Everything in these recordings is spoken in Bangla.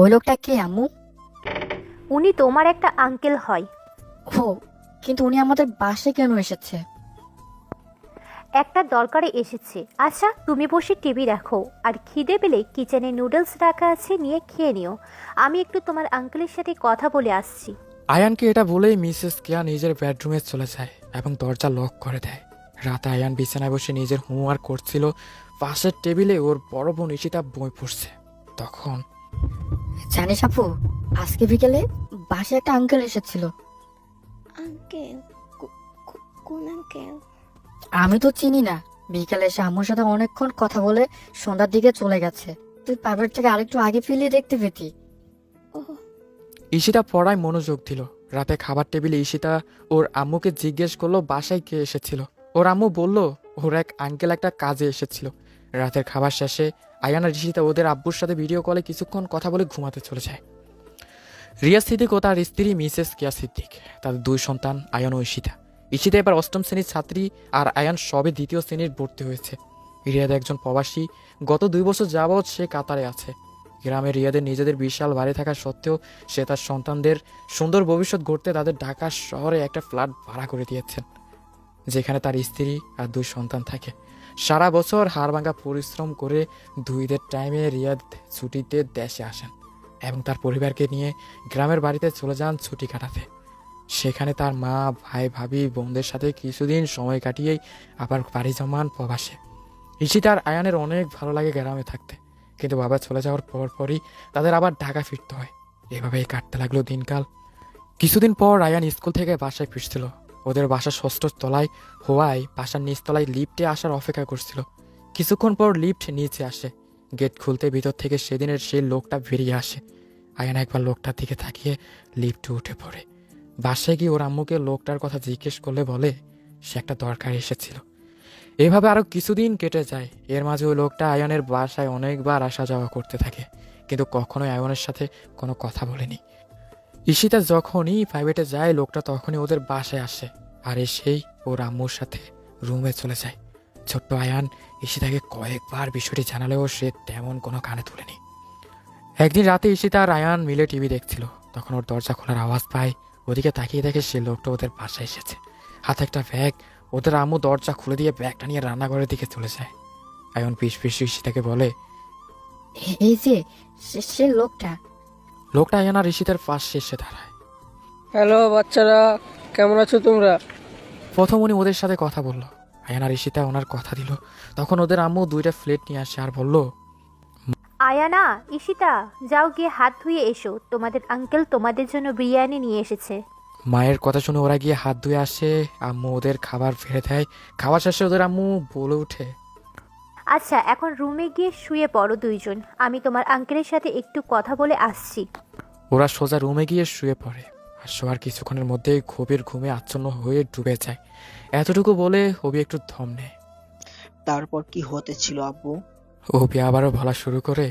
ওই লোকটা কে আম্মু? উনি তোমার একটা আঙ্কেল হয়। ও কিন্তু উনি আমাদের বাসে কেন এসেছে? একটা দরকারে এসেছে। আচ্ছা তুমি বসে টিভি দেখো আর খিদে পেলে কিচেনে নুডলস রাখা আছে নিয়ে খেয়ে নিও। আমি একটু তোমার আঙ্কেলের সাথে কথা বলে আসছি। আয়ানকে এটা বলেই মিসেস কেয়া নিজের বেডরুমে চলে যায় এবং দরজা লক করে দেয়। রাতে আয়ান বিছানায় বসে নিজের হোমওয়ার্ক করছিল। পাশের টেবিলে ওর বড় বোন ইশিতা বই পড়ছে। তখন জানিস আপু আজকে বিকেলে বাসে একটা আঙ্কেল এসেছিল। আঙ্কেল কোন আঙ্কেল আমি তো চিনি না। বিকেলে এসে আম্মুর সাথে অনেকক্ষণ কথা বলে সন্ধ্যার দিকে চলে গেছে। তুই প্রাইভেট থেকে আরেকটু আগে ফিরিয়ে দেখতে পেতি। ও ঈশিতা পড়ায় মনোযোগ দিল। রাতে খাবার টেবিলে ঈশিতা ওর আম্মুকে জিজ্ঞেস করল বাসায় কে এসেছিল। ওর আম্মু বলল ওর এক আঙ্কেল একটা কাজে এসেছিল। রাতের খাবার শেষে আয়ান ঈশিতা ওদের আব্বুর সাথে ভিডিও কলে কিছুক্ষণ কথা বলে ঘুমাতে চলে যায়। রিয়া সিদ্দিক ও তার স্ত্রী মিসেস কিয়া সিদ্দিক, তাদের দুই সন্তান আয়ান ও ঈশিতা। ঈশিতা এবার অষ্টম শ্রেণির ছাত্রী আর আয়ান সবে দ্বিতীয় শ্রেণির ভর্তি হয়েছে। রিয়াদ একজন প্রবাসী, গত দুই বছর যাবৎ সে কাতারে আছে। গ্রামের রিয়াদের নিজেদের বিশাল বাড়ি থাকা সত্ত্বেও সে তার সন্তানদের সুন্দর ভবিষ্যৎ গড়তে তাদের ঢাকা শহরে একটা ফ্ল্যাট ভাড়া করে দিয়েছেন, যেখানে তার স্ত্রী আর দুই সন্তান থাকে। সারা বছর হাড়ভাঙ্গা পরিশ্রম করে দুইদের টাইমে রিয়াদ ছুটিতে দেশে আসেন এবং তার পরিবারকে নিয়ে গ্রামের বাড়িতে চলে যান ছুটি কাটাতে। সেখানে তার মা, ভাই, ভাবি, বোনদের সাথে কিছুদিন সময় কাটিয়েই আবার বাড়ি জমান প্রবাসে। ঈশিতার আয়ানের অনেক ভালো লাগে গ্রামে থাকতে, কিন্তু বাবা চলে যাওয়ার পর পরই তাদের আবার ঢাকা ফিরতে হয়। এভাবেই কাটতে লাগল দিনকাল। কিছুদিন পর রায়ান স্কুল থেকে বাসায় ফিরছিল। ওদের বাসা ষষ্ঠ তলায় হওয়ায় বাসার নিচতলায় লিফটে আসার অপেক্ষা করছিল। কিছুক্ষণ পর লিফট নিচে আসে। গেট খুলতে ভিতর থেকে সেদিনের সেই লোকটা বেরিয়ে আসে। আয়ান একবার লোকটার দিকে তাকিয়ে লিফটে উঠে পড়ে। বাসায় গিয়ে ওর আম্মুকে লোকটার কথা জিজ্ঞেস করলে বলে, সে একটা দরকার এসেছিল। এভাবে আরও কিছুদিন কেটে যায়। এর মাঝে ওই লোকটা আয়নের বাসায় অনেকবার আসা যাওয়া করতে থাকে। কিন্তু কখনোই আয়নের সাথে কোনো কথা বলেনি। ঈশিতা যখনই প্রাইভেটে যায়, লোকটা তখনই ওদের বাসায় আসে আর এসেই ওর আম্মুর সাথে রুমে চলে যায়। ছোট্ট আয়ান ঈশিতাকে কয়েকবার বিষয়টি জানালেও সে তেমন কোনো কানে তুলেনি। একদিন রাতে ঈশিতা আর আয়ান মিলে টিভি দেখছিল। তখন ওর দরজা খোলার আওয়াজ পায়। ওদিকে তাকিয়ে দেখে সে লোকটা ওদের বাসায় এসেছে। হাতে একটা ব্যাগ ওদের আম্মু দরজা খুলে দিয়ে ব্যাগটা নিয়ে রান্নাঘরের দিকে চলে যায়। আয়ন পিস পিস ঈশিতাকে বলে এই যে সে- লোকটা লোকটা আয়ান আর ঈশিতার পাশে এসে দাঁড়ায়। হ্যালো বাচ্চারা কেমন আছো তোমরা? প্রথম উনি ওদের সাথে কথা বলল। আয়ান ঈশিতা ওনার কথা দিল। তখন ওদের আম্মু দুইটা প্লেট নিয়ে আসে আর বলল আয়ানা ঈশিতা যাও গিয়ে হাত ধুয়ে এসো। তোমাদের আঙ্কেল তোমাদের জন্য বিরিয়ানি নিয়ে এসেছে। মায়ের কথা শুনে ওরা গিয়ে হাত ধুয়ে আসে। আম্মু ওদের খাবার ফেলে দেয়। খাওয়া শেষে ওদের আম্মু বলে ওঠে আচ্ছা এখন রুমে গিয়ে শুয়ে পড়ো দুইজন। আমি তোমার আঙ্কেলের সাথে একটু কথা বলে আসছি। ওরা সোজা রুমে গিয়ে শুয়ে পড়ে আর শোয়ার কিছুক্ষণের মধ্যেই ক্ষোভের ঘুমে আচ্ছন্ন হয়ে ডুবে যায়। এতটুকু বলে হবি একটু থম নেয়। তারপর কি হতে ছিল আব্বু? হবি আবারও বলা শুরু করে।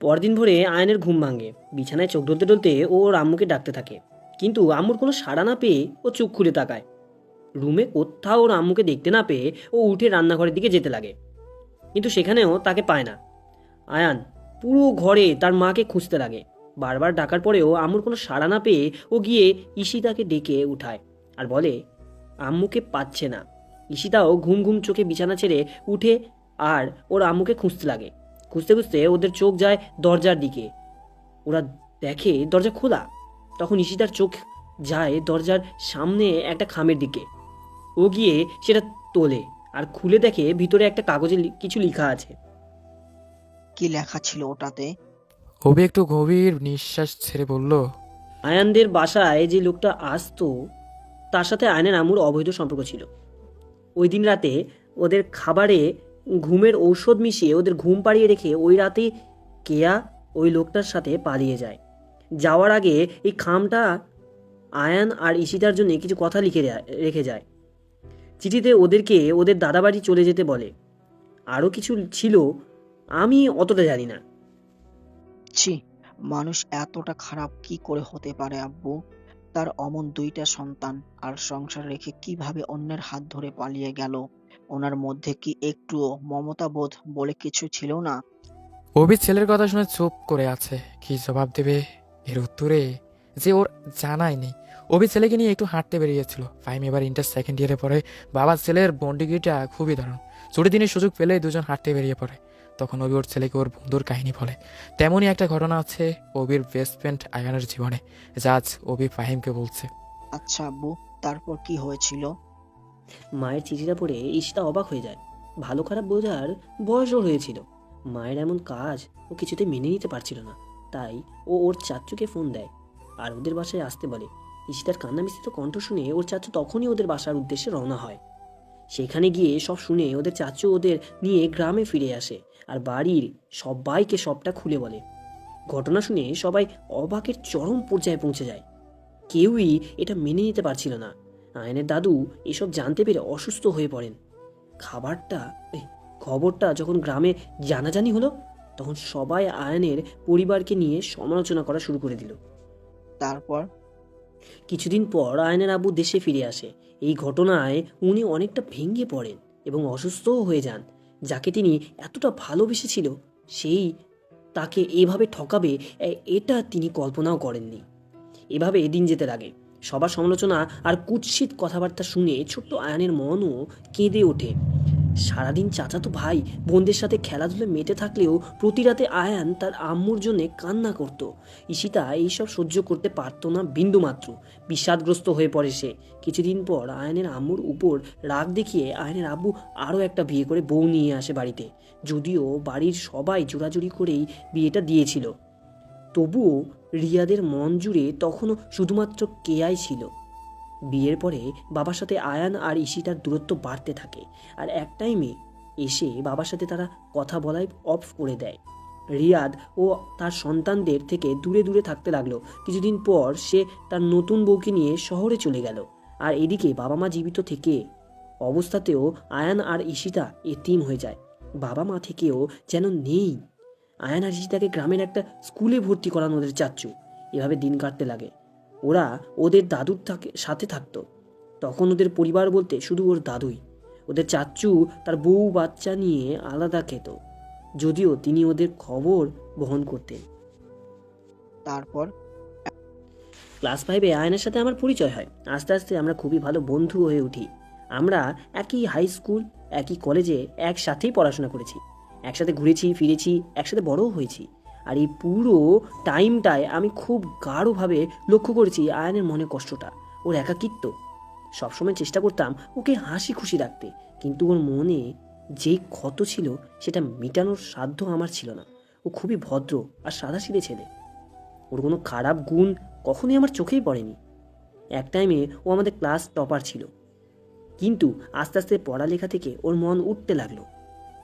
পরদিন ভোরে আয়নের ঘুম ভাঙে। বিছানায় চোখ ডলতে ডলতে ও ওর আম্মুকে ডাকতে থাকে। কিন্তু আম্মুর কোনো সাড়া না পেয়ে ও চোখ খুলে তাকায়। রুমে কোথাও ওর আম্মুকে দেখতে না পেয়ে ও উঠে রান্নাঘরের দিকে যেতে লাগে। কিন্তু সেখানেও তাকে পায় না। আয়ান পুরো ঘরে তার মাকে খুঁজতে লাগে। বারবার ডাকার পরেও আম্মুর কোনো সাড়া না পেয়ে ও গিয়ে ঈশিতাকে ডেকে উঠায় আর বলে, আম্মুকে পাচ্ছে না। ঈশিতাও ঘুম ঘুম চোখে বিছানা ছেড়ে উঠে আর ওর আম্মুকে খুঁজতে লাগে। খুঁজতে খুঁজতে ওদের চোখ যায় দরজার দিকে। ওরা দেখে দরজা খোলা। তখন ঈশিতার চোখ যায় দরজার সামনে একটা খামের দিকে। ও গিয়ে সেটা তোলে। আর খুলে দেখে ভিতরে একটা কাগজে লি- কিছু লেখা আছে। কি লেখা ছিল ওটাতে? হবি একটু গভীর নিঃশ্বাস ছেড়ে বলল আয়ানদের বাসায় যে লোকটা আসতো তার সাথে আয়নের আমুর অবৈধ সম্পর্ক ছিল। ওই দিন রাতে ওদের খাবারে ঘুমের ঔষধ মিশিয়ে ওদের ঘুম পাড়িয়ে রেখে ওই রাতে কেয়া ওই লোকটার সাথে পালিয়ে যায়। যাওয়ার আগে এই খামটা আয়ান আর ঈশিতার জন্য কিছু কথা লিখে রে- রেখে যায়। চিঠিতে ওদেরকে ওদের দাদাবাড়ি চলে যেতে বলে। আরও কিছু ছিল আমি অতটা জানি না। ছি মানুষ এতটা খারাপ কি করে হতে পারে আব্বু? তার অমন দুইটা সন্তান আর সংসার রেখে কীভাবে অন্যের হাত ধরে পালিয়ে গেল? ওনার মধ্যে কি একটুও মমতা বোধ বলে কিছু ছিল না? অভি ছেলের কথা শুনে চুপ করে আছে কি জবাব দেবে? এর উত্তরে যে ওর জানাই নেই। অভি ছেলেকে নিয়ে একটু হাঁটতে বেরিয়েছিল। ফাইম এবার ইন্টার সেকেন্ড ইয়ারে পড়ে। বাবার ছেলের বন্ডিগিটা খুবই দারুণ। ছুটি দিনের সুযোগ পেলে দুজন হাঁটতে বেরিয়ে পড়ে। তখন অভি ওর ছেলেকে ওর বন্ধুর কাহিনী বলে। তেমনই একটা ঘটনা আছে অবির বেস্ট ফ্রেন্ড আয়ানের জীবনে যা আজ অভি ফাহিমকে বলছে। আচ্ছা আব্বু তারপর কি হয়েছিল? মায়ের চিঠিটা পড়ে ঈশিতা অবাক হয়ে যায়। ভালো খারাপ বোঝার বয়সও হয়েছিল। মায়ের এমন কাজ ও কিছুতে মেনে নিতে পারছিল না। তাই ও ওর চাচুকে ফোন দেয়। আর ওদের বাসায় আসতে বলে। ঈশিতার কান্না মিশ্রিত কণ্ঠ শুনে ওর চাচু তখনই ওদের বাসার উদ্দেশ্যে রওনা হয়। সেখানে গিয়ে সব শুনে ওদের চাচু ওদের নিয়ে গ্রামে ফিরে আসে আর বাড়ির সবাইকে সবটা খুলে বলে। ঘটনা শুনে সবাই অবাকের চরম পর্যায়ে পৌঁছে যায়। কেউই এটা মেনে নিতে পারছিল না। আয়নের দাদু এসব জানতে পেরে অসুস্থ হয়ে পড়েন। খাবারটা খবরটা যখন গ্রামে জানাজানি হলো, তখন সবাই আয়নের পরিবারকে নিয়ে সমালোচনা করা শুরু করে দিল। তারপর? কিছুদিন পর আয়নের আব্বু দেশে ফিরে আসে। এই ঘটনায় উনি অনেকটা ভেঙে পড়েন এবং অসুস্থও হয়ে যান। যাকে তিনি এতটা ভালোবেসেছিল, সেই তাকে এভাবে ঠকাবে এটা তিনি কল্পনাও করেননি। এভাবে দিন যেতে লাগে। সবার সমালোচনা আর কুৎসিত কথাবার্তা শুনে ছোট্ট আয়নের মনও কেঁদে ওঠে। সারাদিন চাচাতো ভাই বোনদের সাথে খেলাধুলো মেতে থাকলেও প্রতি রাতে আয়ান তার আম্মুর জন্যে কান্না করত। ঈশিতা এইসব সহ্য করতে পারতো না বিন্দুমাত্র। বিষাদগ্রস্ত হয়ে পড়ে সে। কিছুদিন পর আয়নের আম্মুর উপর রাগ দেখিয়ে আয়নের আব্বু আরও একটা বিয়ে করে বউ নিয়ে আসে বাড়িতে। যদিও বাড়ির সবাই জোরাজুরি করেই বিয়েটা দিয়েছিল। তবুও রিয়াদের মন জুড়ে তখনও শুধুমাত্র কেয়াই ছিল। বিয়ের পরে বাবার সাথে আয়ান আর ঈশিতার দূরত্ব বাড়তে থাকে। আর এক টাইমে এসে বাবার সাথে তারা কথা বলাই অফ করে দেয়। রিয়াদ ও তার সন্তানদের থেকে দূরে দূরে থাকতে লাগল। কিছুদিন পর সে তার নতুন বউকে নিয়ে শহরে চলে গেল। আর এদিকে বাবা মা জীবিত থেকে অবস্থাতেও আয়ান আর ঈশিতা এতিম হয়ে যায়। বাবা মা থেকেও যেন নেই। আয়ান আর ঈশিতাকে গ্রামের একটা স্কুলে ভর্তি করানো ওদের চাচ্ছু এভাবে দিন কাটতে লাগে। ওরা ওদের দাদুর থাকে সাথে থাকতো। তখন ওদের পরিবার বলতে শুধু ওর দাদুই। ওদের চাচ্চু তার বউ বাচ্চা নিয়ে আলাদা খেত যদিও তিনি ওদের খবর বহন করতেন। তারপর? ক্লাস ফাইভে আয়নের সাথে আমার পরিচয় হয়। আস্তে আস্তে আমরা খুবই ভালো বন্ধু হয়ে উঠি। আমরা একই হাই স্কুল একই কলেজে একসাথেই পড়াশোনা করেছি। একসাথে ঘুরেছি ফিরেছি একসাথে বড়ও হয়েছি। আর এই পুরো টাইমটায় আমি খুব গাঢ়ভাবে লক্ষ্য করেছি আয়নের মনে কষ্টটা, ওর একাকিত্ব। সবসময় চেষ্টা করতাম ওকে হাসি খুশি রাখতে, কিন্তু ওর মনে যে ক্ষত ছিল সেটা মেটানোর সাধ্য আমার ছিল না। ও খুবই ভদ্র আর সাদাসিধে ছেলে। ওর কোনো খারাপ গুণ কখনোই আমার চোখেই পড়েনি। এক টাইমে ও আমাদের ক্লাস টপার ছিল। কিন্তু আস্তে আস্তে পড়ালেখা থেকে ওর মন উঠতে লাগল।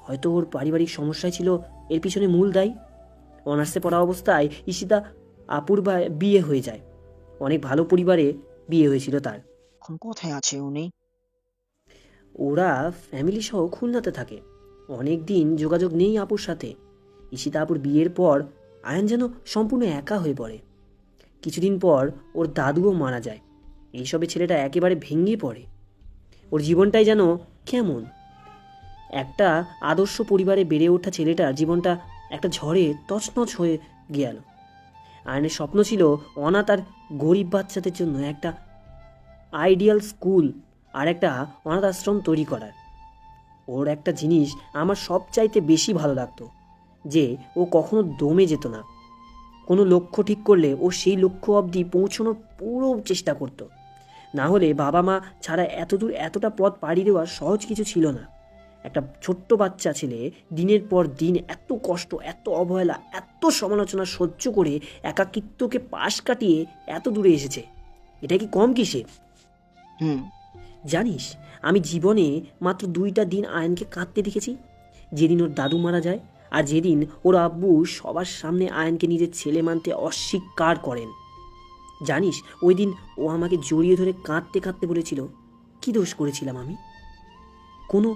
হয়তো ওর পারিবারিক সমস্যাই ছিল, এর পিছনে মূল দায়ী। অনার্সে পড়া অবস্থায় ঈশিতা আপুর বা- বিয়ে হয়ে যায়। অনেক ভালো পরিবারে বিয়ে হয়েছিল তার। এখন কোথায় আছে উনি? ওরা ফ্যামিলি সহ খুলনাতে থাকে। অনেক দিন যোগাযোগ নেই আপুর সাথে। ঈশিতা আপুর বিয়ের পর আয়ন যেন সম্পূর্ণ একা হয়ে পড়ে। কিছুদিন পর ওর দাদুও মারা যায়। এইসবে ছেলেটা একেবারে ভেঙে পড়ে। ওর জীবনটাই যেন কেমন। একটা আদর্শ পরিবারে বেড়ে ওঠা ছেলেটার জীবনটা একটা ঝড়ে তছনছ হয়ে গেল আয়নের স্বপ্ন ছিল অনাথ আর গরিব বাচ্চাদের জন্য একটা আইডিয়াল স্কুল আর একটা অনাথ আশ্রম তৈরি করার। ওর একটা জিনিস আমার সবচাইতে বেশি ভালো লাগতো, যে ও কখনো দমে যেত না। কোনো লক্ষ্য ঠিক করলে ও সেই লক্ষ্য অবধি পৌঁছানোর পুরো চেষ্টা করতো। না হলে বাবা মা ছাড়া এতদূর এতটা পথ পাড়ি দেওয়া সহজ কিছু ছিল না। একটা ছোট্ট বাচ্চা ছেলে দিনের পর দিন এত কষ্ট এত অবহেলা এত সমালোচনা সহ্য করে একাকিত্বকে পাশ কাটিয়ে এত দূরে এসেছে। এটা কি কম কিসে? হুম। জানিস আমি জীবনে মাত্র দুইটা দিন আয়নকে কাঁদতে দেখেছি। যেদিন ওর দাদু মারা যায় আর যেদিন ওর আব্বু সবার সামনে আয়নকে নিজের ছেলে মানতে অস্বীকার করেন। জানিস ওই দিন ও আমাকে জড়িয়ে ধরে কাঁদতে কাঁদতে বলেছিল কি দোষ করেছিলাম আমি? কোনো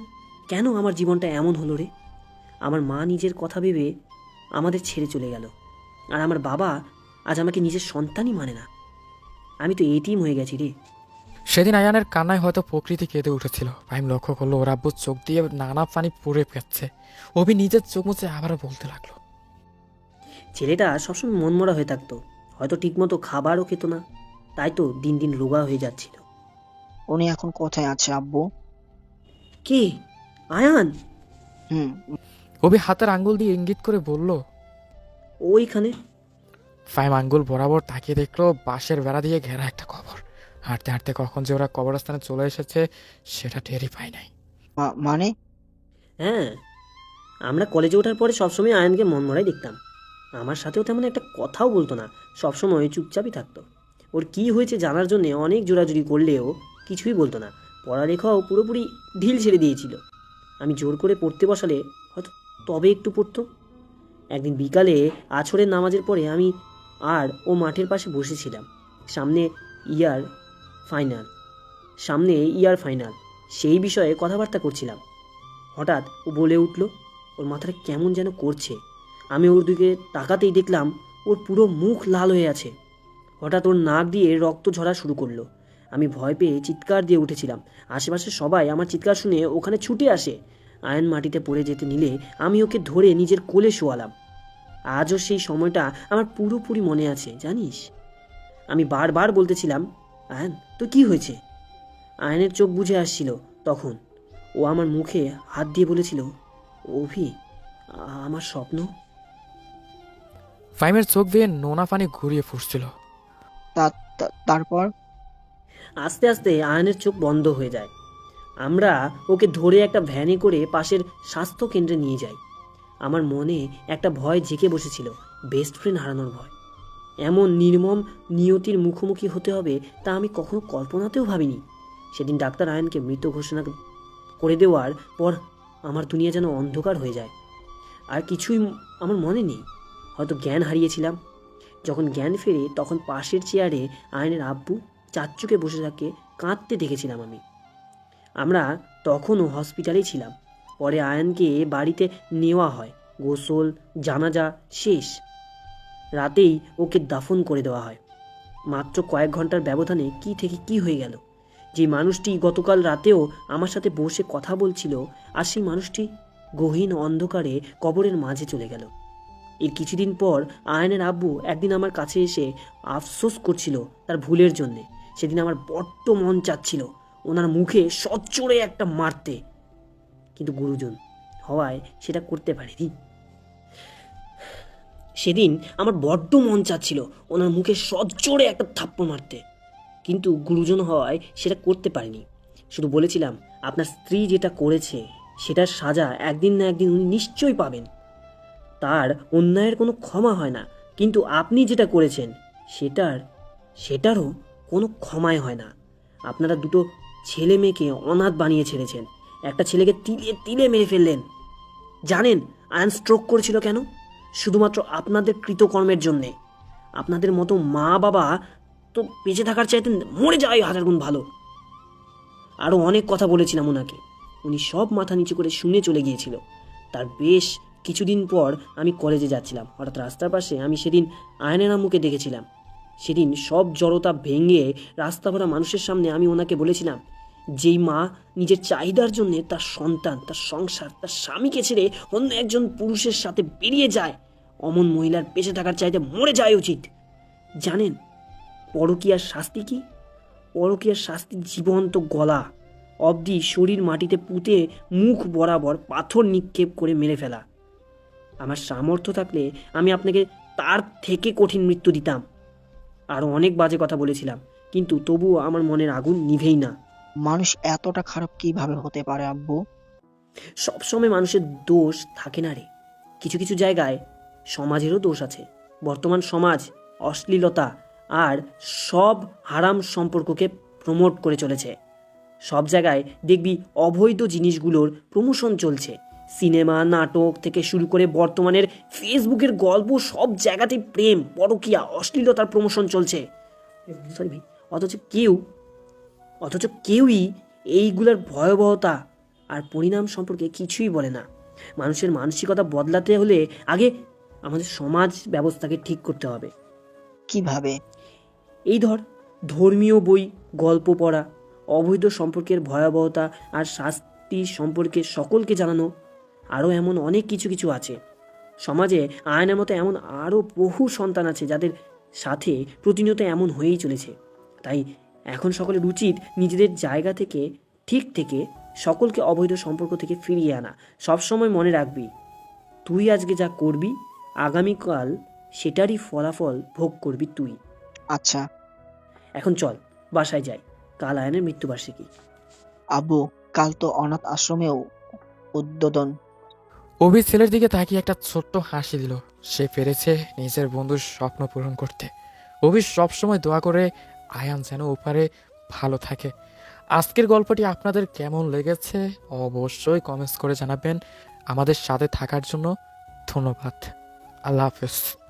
কেন আমার জীবনটা এমন হলো রে? আমার মা নিজের কথা ভেবে আমাদের ছেড়ে চলে গেল। আর আমার বাবা আজ আমাকে নিজের সন্তানই মানে না। আমি তো এটিম হয়ে গেছি রে। সেদিন আয়ানের কান্নায় হয়তো প্রকৃতি কেঁদে উঠেছিল। ফাহিম লক্ষ্য করল ওর আব্বুর চোখ দিয়ে নানা পানি পড়ে যাচ্ছে অভি নিজের চোখ মুছে আবারও বলতে লাগল। ছেলেটা সবসময় মনমরা হয়ে থাকতো। হয়তো ঠিকমতো খাবারও খেত না। তাই তো দিন দিন রোগা হয়ে যাচ্ছিল। উনি এখন কোথায় আছে আব্বু? কে? আয়ান। হুম। অভি হাতের আঙ্গুল দিয়ে ইঙ্গিত করে বলল ওইখানে। ফাইম আঙ্গুল বরাবর তাকিয়ে দেখল বাঁশের বেড়া দিয়ে ঘেরা একটা কবর। হাঁটতে হাঁটতে কখন যে ওরা কবরস্থানে চলে এসেছে সেটা টেরই পায় নাই। মা- মানে? হ্যাঁ আমরা কলেজে ওঠার পরে সবসময় আয়নকে মনমরাই দেখতাম। আমার সাথেও তেমন একটা কথাও বলতো না সবসময় চুপচাপই থাকতো। ওর কি হয়েছে জানার জন্য অনেক জোরাজুরি করলেও কিছুই বলতো না। পড়ালেখাও পুরোপুরি ঢিল ছেড়ে দিয়েছিল। আমি জোর করে পড়তে বসালে হয়তো তবে একটু পড়তো। একদিন বিকালে আছরের নামাজের পরে আমি আর ও মাঠের পাশে বসেছিলাম, সামনে ইয়ার ফাইনাল, সামনে ইয়ার ফাইনাল, সেই বিষয়ে কথাবার্তা করছিলাম। হঠাৎ ও বলে উঠল, ওর মাথাটা কেমন যেন করছে। আমি ওর দিকে তাকাতেই দেখলাম ওর পুরো মুখ লাল হয়ে আছে। হঠাৎ ওর নাক দিয়ে রক্ত ঝরা শুরু করল। আমি ভয় পেয়ে চিৎকার দিয়ে উঠেছিলাম। আশেপাশে সবাই আমার চিৎকার শুনে ওখানে ছুটে আসে। আয়ন মাটিতে পড়ে যেতে নিলে আমি ওকে ধরে নিজের কোলে শোয়ালাম। আজও সেই সময়টা আমার পুরোপুরি মনে আছে জানিস? আমি বারবার বলতেছিলাম আয়ন তো কি হয়েছে? আয়নের চোখ বুঝে আসছিল তখন। ও আমার মুখে হাত দিয়ে বলেছিল অভি আমার স্বপ্ন? ফাইমের চোখ দিয়ে নোনা পানি ঘুরিয়ে ফুসছিল। তারপর? আস্তে আস্তে আয়নের চোখ বন্ধ হয়ে যায়। আমরা ওকে ধরে একটা ভ্যানে করে পাশের স্বাস্থ্য কেন্দ্রে নিয়ে যাই। আমার মনে একটা ভয় জেঁকে বসেছিল, বেস্ট ফ্রেন্ড হারানোর ভয়। এমন নির্মম নিয়তির মুখোমুখি হতে হবে তা আমি কখনো কল্পনাতেও ভাবিনি। সেদিন ডাক্তার আয়নকে মৃত ঘোষণা করে দেওয়ার পর আমার দুনিয়া যেন অন্ধকার হয়ে যায়। আর কিছুই আমার মনে নেই। হয়তো জ্ঞান হারিয়েছিলাম। যখন জ্ঞান ফেরে তখন পাশের চেয়ারে আয়নের আব্বু চাচ্চুকে বসে থাকে, কাঁদতে দেখেছিলাম আমি। আমরা তখনও হসপিটালেই ছিলাম। পরে আয়নকে বাড়িতে নেওয়া হয়। গোসল, জানাজা শেষ। রাতেই ওকে দাফন করে দেওয়া হয়। মাত্র কয়েক ঘণ্টার ব্যবধানে কি থেকে কি হয়ে গেল? যে মানুষটি গতকাল রাতেও আমার সাথে বসে কথা বলছিল, আর সেই মানুষটি গহীন অন্ধকারে কবরের মাঝে চলে গেল। এর কিছুদিন পর আয়নের আব্বু একদিন আমার কাছে এসে আফসোস করছিল তার ভুলের জন্যে। সেদিন আমার বড্ড মন চাচ্ছিল। ওনার মুখে সচ্চরে একটা মারতে। কিন্তু গুরুজন, হওয়ায় সেটা করতে পারিনি। সেদিন আমার বড্ড মন চাচ্ছিল ওনার মুখে সচ্চরে একটা থাপ্পড় মারতে। কিন্তু গুরুজন হওয়ায় সেটা করতে পারিনি। শুধু বলেছিলাম, আপনার স্ত্রী যেটা করেছে, সেটার সাজা একদিন না একদিন উনি নিশ্চয়ই পাবেন। তার অন্যায়ের কোনো ক্ষমা হয় না, কিন্তু আপনি যেটা করেছেন, সেটার, সেটারও কোনো ক্ষমাই হয় না। আপনারা দুটো ছেলে মেয়েকে অনাথ বানিয়ে ছেড়েছেন। একটা ছেলেকে তিলে তিলে মেরে ফেললেন। জানেন, আয়ন স্ট্রোক করেছিল কেন? শুধুমাত্র আপনাদের কৃতকর্মের জন্যে। আপনাদের মতো মা বাবা তো বেঁচে থাকার চাইতে মরে যাওয়াই হাজার গুণ ভালো। আরও অনেক কথা বলেছিলাম ওনাকে উনি সব মাথা নিচু করে শুনে চলে গিয়েছিল। তার বেশ কিছুদিন পর আমি কলেজে যাচ্ছিলাম। হঠাৎ রাস্তার পাশে আমি সেদিন আয়নের আম্মুকে দেখেছিলাম। সেদিন সব জড়তা ভেঙে রাস্তা ভরা মানুষের সামনে আমি ওনাকে বলেছিলাম যেই মা নিজের চাহিদার জন্য তার সন্তান, তার সংসার, তার স্বামীকে ছেড়ে অন্য একজন পুরুষের সাথে বেরিয়ে যায়। অমন মহিলার বেঁচে থাকার চাইতে মরে যায় উচিত। জানেন, পরকীয়ার শাস্তি কি? পরকীয়ার শাস্তি জীবন্ত গলা। অবধি শরীর মাটিতে পুঁতে মুখ বরাবর পাথর নিক্ষেপ করে মেরে ফেলা। আমার সামর্থ্য থাকলে আমি আপনাকে তার থেকে কঠিন মৃত্যু দিতাম। আরও অনেক বাজে কথা বলেছিলাম, কিন্তু তবুও আমার মনের আগুন নিভেই না। মানুষ এতটা খারাপ কীভাবে হতে পারে, আব্বু? সবসময় মানুষের দোষ থাকে না রে। কিছু কিছু জায়গায় সমাজেরও দোষ আছে। বর্তমান সমাজ, অশ্লীলতা আর সব হারাম সম্পর্ককে প্রমোট করে চলেছে। সব জায়গায় দেখবি অবৈধ জিনিসগুলোর প্রমোশন চলছে। সিনেমা, নাটক থেকে শুরু করে বর্তমানের ফেসবুকের গল্প, সব জায়গাতেই প্রেম, পরকীয়া, অশ্লীলতার প্রমোশন চলছে। সরি ভাই, অথচ কেউ অথচ কেউই এইগুলোর ভয়াবহতা আর পরিণাম সম্পর্কে কিছুই বলে না। মানুষের মানসিকতা বদলাতে হলে আগে আমাদের সমাজ ব্যবস্থাকে ঠিক করতে হবে। কীভাবে? এই ধর ধর্মীয় বই গল্প পড়া অবৈধ সম্পর্কের ভয়াবহতা আর শাস্তি সম্পর্কে সকলকে জানানো আরও এমন অনেক কিছু কিছু আছে। সমাজে আয়নের মতো এমন আরও বহু সন্তান আছে যাদের সাথে প্রতিনিয়ত এমন হয়েই চলেছে। তাই এখন সকলের উচিত নিজেদের জায়গা থেকে ঠিক থেকে সকলকে অবৈধ সম্পর্ক থেকে ফিরিয়ে আনা। সবসময় মনে রাখবি তুই আজকে যা করবি আগামীকাল সেটারই ফলাফল ভোগ করবি তুই। আচ্ছা। এখন চল বাসায় যাই। কাল আয়নের মৃত্যুবার্ষিকী। আব্বু কাল তো অনাথ আশ্রমেও উদ্বোধন। অভি ছেলের দিকে তাকিয়ে একটা ছোট্ট হাসি দিল। সে পেরেছে নিজের বন্ধুর স্বপ্ন পূরণ করতে। অভি সবসময় দোয়া করে আয়ান যেন ওপারে ভালো থাকে। আজকের গল্পটি আপনাদের কেমন লেগেছে অবশ্যই কমেন্টস করে জানাবেন। আমাদের সাথে থাকার জন্য ধন্যবাদ। আল্লাহ হাফেজ।